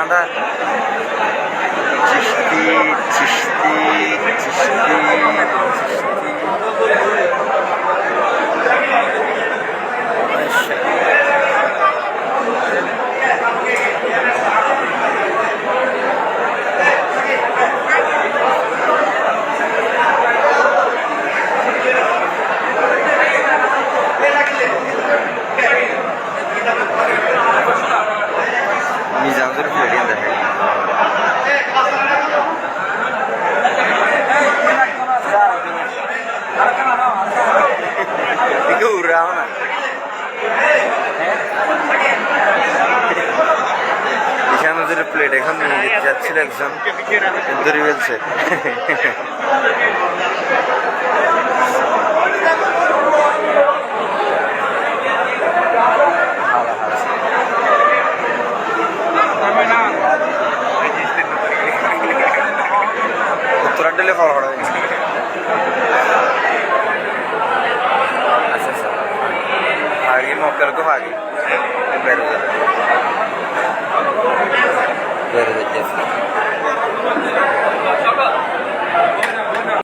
আদা চিস্তি চিস্তি চিস্তি মিজানুর ফ্লেডিয়ান দেখে Itu এখানে প্লেট এখন যাচ্ছিল একজন ধরে ফেলছে टोटली फॉरवर्ड हो अच्छा सर हागी मोकर को हागी वेरी गुड वेरी गुड